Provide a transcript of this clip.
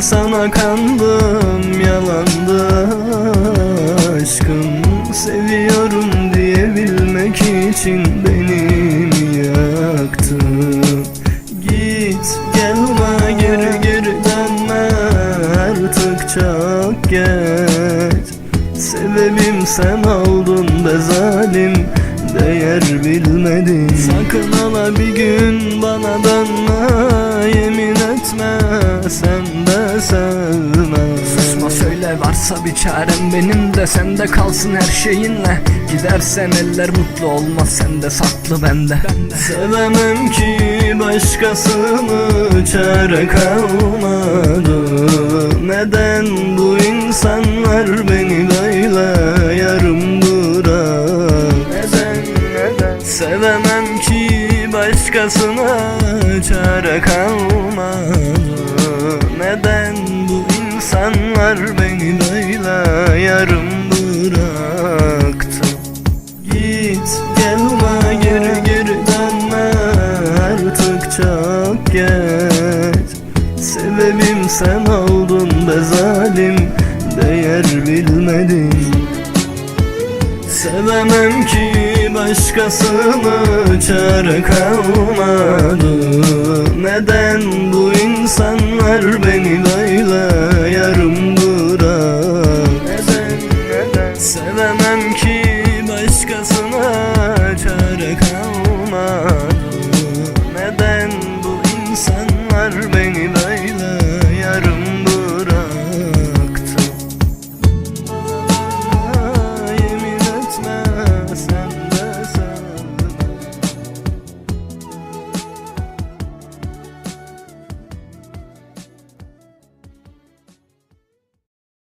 Sana kandım Yalandı aşkım. Seviyorum diyebilmek için beni mi yaktın Git gelme geri geri dönme Artık çok geç. Sebebim sen oldun be zalim Değer bilmedin. Sakın ola bir gün bana dönme varsa bir çarem benim de sende kalsın her şeyinle. Gidersen eller mutlu olmaz sende saklı bende. Sevemem ki başkasını çare kalmadı. Neden bu insanlar beni böyle yarım bırak? Neden neden? Sevemem ki başkasına çare kalmadı insanlar beni böyle yarım bıraktı. Git gelme geri geri dönme artık çok geç. Sebebim sen oldun be zalim değer bilmedin Sevemem ki başkasını çare kalmadı. Neden bu insanlar beni Sevemem ki